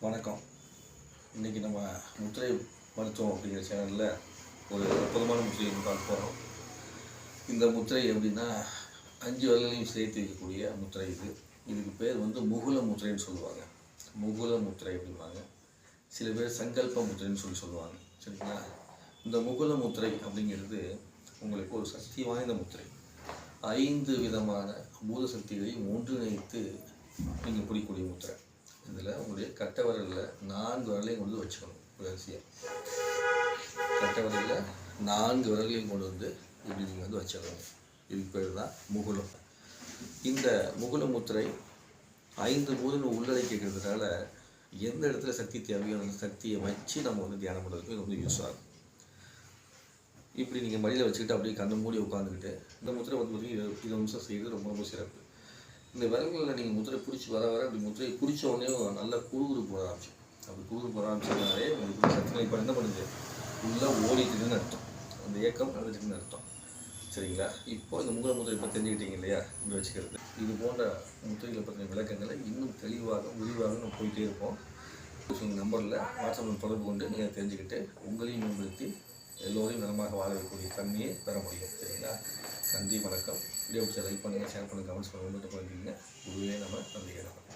வணக்கம். இன்றைக்கி நம்ம முத்திரை மருத்துவம் அப்படிங்கிற சேனலில் ஒரு அற்புதமான முத்திரை பார்க்க போகிறோம் இந்த முத்திரை எப்படின்னா அஞ்சு வரலையும் சேர்த்து இருக்கக்கூடிய முத்திரை இது. இதுக்கு பேர் வந்து முகுல முத்திரைன்னு சொல்லுவாங்க. முகுல முத்திரை அப்படிம்பாங்க. சில பேர் சங்கல்ப முத்திரைன்னு சொல்லி சொல்லுவாங்க. சரிங்களா? இந்த முகுல முத்திரை அப்படிங்கிறது உங்களுக்கு ஒரு சக்தி வாய்ந்த முத்திரை. ஐந்து விதமான பூத சக்திகளையும் ஒன்றிணைத்து நீங்கள் பிடிக்கக்கூடிய முத்திரை. இதில் உங்களுடைய கட்டை விரலில் நான்கு விரலையும் கொண்டு வச்சுக்கணும். வரிசையாக கட்டை விரலில் நான்கு விரலையும் கொண்டு வந்து இப்படி நீங்கள் வந்து வச்சிடணும். இதுக்கு பேர் தான் முகுலம். இந்த முகுல முத்திரை ஐந்து பூதம் உள்ளடக்கிக்கிறதுனால எந்த இடத்துல சக்தி தேவையோ அந்த சக்தியை வச்சு நம்ம வந்து தியானம் பண்ணுறதுக்கு ரொம்ப யூஸ் ஆகும். இப்படி நீங்கள் மடியில் வச்சுக்கிட்டு அப்படியே கண்ணை மூடி உட்காந்துக்கிட்டு இந்த முத்திரை வந்து பார்த்திங்கன்னா இருபது நிமிஷம் செய்கிறது ரொம்ப ரொம்ப சிறப்பு. இந்த விரல்களில் நீங்கள் முத்திரை பிடிச்சி வர வர அப்படி முத்திரையை பிடிச்ச உடனே நல்லா குழுகுறு போட ஆரம்பிச்சு அப்படி குறுகுறு போட ஆரம்பிச்சதுனாலே உங்களுக்கு சக்தி இப்போ என்ன பண்ணுது? உள்ளே ஓடிட்டுன்னு அர்த்தம். அந்த ஏக்கம் நடந்துட்டுன்னு அர்த்தம். சரிங்களா? இப்போ இந்த முகல முத்திரை இப்போ தெரிஞ்சுக்கிட்டீங்க இல்லையா? இப்படி வச்சுக்கிறது. இது போன்ற முத்திரைகளை பற்றின விளக்கங்களை இன்னும் தெளிவாக விரிவாக நம்ம போயிட்டே இருப்போம். உங்கள் நம்பரில் வாட்ஸ்அப்பில் தொடர்பு கொண்டு நீங்கள் தெரிஞ்சுக்கிட்டு உங்களையும் மேம்படுத்தி எல்லோரையும் நலமாக வாழ வைக்கக்கூடிய தன்மையை பெற முடியும். சரிங்களா? நன்றி வணக்கம். வீடியோ பிடிச்ச லைக் பண்ணுங்கள் ஷேர் பண்ணுங்கள் கமெண்ட்ஸ் பண்ணுங்கள் மட்டும் பண்ணிக்கிங்க குருவே நம்ம நன்றி நம்ம